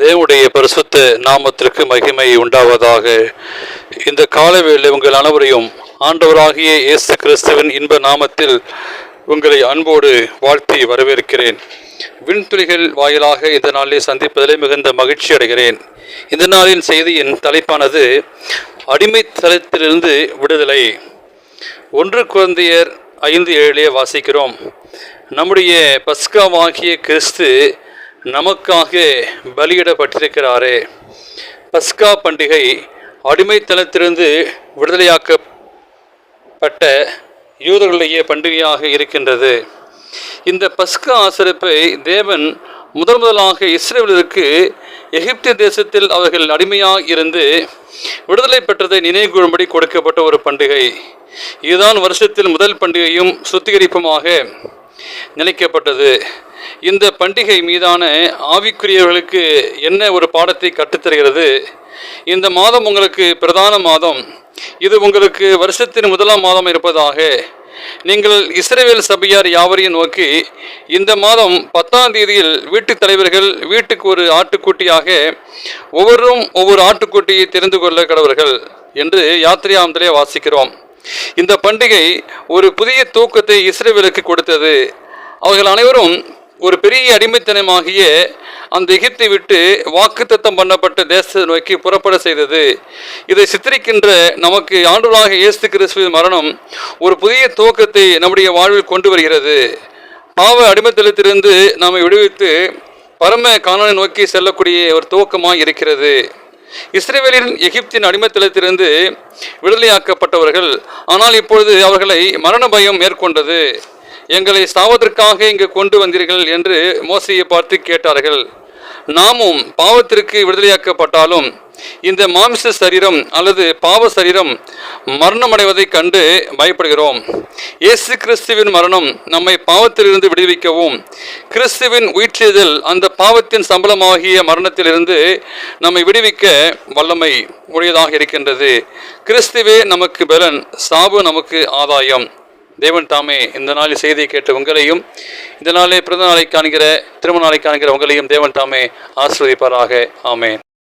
தேவனுடைய பரிசுத்த நாமத்திற்கு மகிமை உண்டாவதாக. இந்த காலவேளை உங்கள் அனைவரையும் ஆண்டவராகிய இயேசு கிறிஸ்துவின் இன்ப நாமத்தில் உங்களை அன்போடு வாழ்த்தி வரவேற்கிறேன். விண்துளிகள் வாயிலாக இந்த நாளில் சந்திப்பதிலே மிகுந்த மகிழ்ச்சி அடைகிறேன். இந்த நாளின் செய்தியின் தலைப்பானது அடிமைத்தலத்திலிருந்து விடுதலை. ஒன்று குழந்தையர் ஐந்து ஏழிலே வாசிக்கிறோம். நம்முடைய பஸ்காவாகிய கிறிஸ்து நமக்காக பலியிடப்பட்டிருக்கிறாரே. பஸ்கா பண்டிகை அடிமைத்தனத்திலிருந்து விடுதலையாக்கப்பட்ட யூதர்களுடைய பண்டிகையாக இருக்கின்றது. இந்த பஸ்கா ஆசரிப்பை தேவன் முதன் முதலாக இஸ்ரேலருக்கு எகிப்து தேசத்தில் அவர்கள் அடிமையாக இருந்து விடுதலை பெற்றதை நினைவுகூறும்படி கொடுக்கப்பட்ட ஒரு பண்டிகை. இதுதான் வருஷத்தில் முதல் பண்டிகையும் சுத்திகரிப்புமாக நினைக்கப்பட்டது. இந்த பண்டிகை மீதான ஆவிக்குரியவர்களுக்கு என்ன ஒரு பாடத்தை கற்றுத்தருகிறது? இந்த மாதம் உங்களுக்கு பிரதான மாதம். இது உங்களுக்கு வருஷத்தின் முதலாம் மாதம் இருப்பதாக. நீங்கள் இஸ்ரேல் சபையார் யாவரையும் நோக்கி இந்த மாதம் பத்தாம் தேதியில் வீட்டுத் தலைவர்கள் வீட்டுக்கு ஒரு ஆட்டுக்குட்டியாக ஒவ்வொருவரும் ஒவ்வொரு ஆட்டுக்குட்டியை தெரிந்து கொள்ள கடவர்கள் என்று யாத்திரையாமத்திலே வாசிக்கிறோம். இந்த பண்டிகை ஒரு புதிய தூக்கத்தை இஸ்ரேவேலுக்கு கொடுத்தது. அவர்கள் அனைவரும் ஒரு பெரிய அடிமைத்தனமாகிய அந்த எகிப்தை விட்டு வாக்குத்தத்தம் பண்ணப்பட்ட தேசத்தை நோக்கி புறப்பட செய்தது. இதை சித்தரிக்கின்ற நமக்கு ஆண்டுகளாக இயேசு கிறிஸ்துவின் மரணம் ஒரு புதிய துவக்கத்தை நம்முடைய வாழ்வில் கொண்டு வருகிறது. பாவ அடிமைத்தலத்திலிருந்து நாம் விடுவித்து பரம காணலை நோக்கி செல்லக்கூடிய ஒரு துவக்கமாக இருக்கிறது. இஸ்ரேவேலின் எகிப்தின் அடிமைத்தலத்திலிருந்து விடுதலையாக்கப்பட்டவர்கள் ஆனால் இப்பொழுது அவர்களை மரண பயம் மேற்கொண்டது. எங்களை சாவதற்காக இங்கு கொண்டு வந்தீர்கள் என்று மோசையை பார்த்து கேட்டார்கள். நாமும் பாவத்திற்கு விடுதலையாக்கப்பட்டாலும் இந்த மாமிச சரீரம் அல்லது பாவ சரீரம் மரணமடைவதைக் கண்டு பயப்படுகிறோம். இயேசு கிறிஸ்துவின் மரணம் நம்மை பாவத்திலிருந்து விடுவிக்கவும் கிறிஸ்துவின் உயிர்த்தெழுதல் அந்த பாவத்தின் சம்பளமாகிய மரணத்திலிருந்து நம்மை விடுவிக்க வல்லமை உடையதாக இருக்கின்றது. கிறிஸ்துவே நமக்கு பலன் சாவு நமக்கு ஆதாயம். தேவன் தாமே இந்த நாளில் செய்தியை கேட்ட உங்களையும் இந்த நாளே பிறந்த நாளை காண்கிற திருமண நாளை காண்கிற உங்களையும் தேவன் தாமே ஆசிரியப்பாராக ஆமேன்.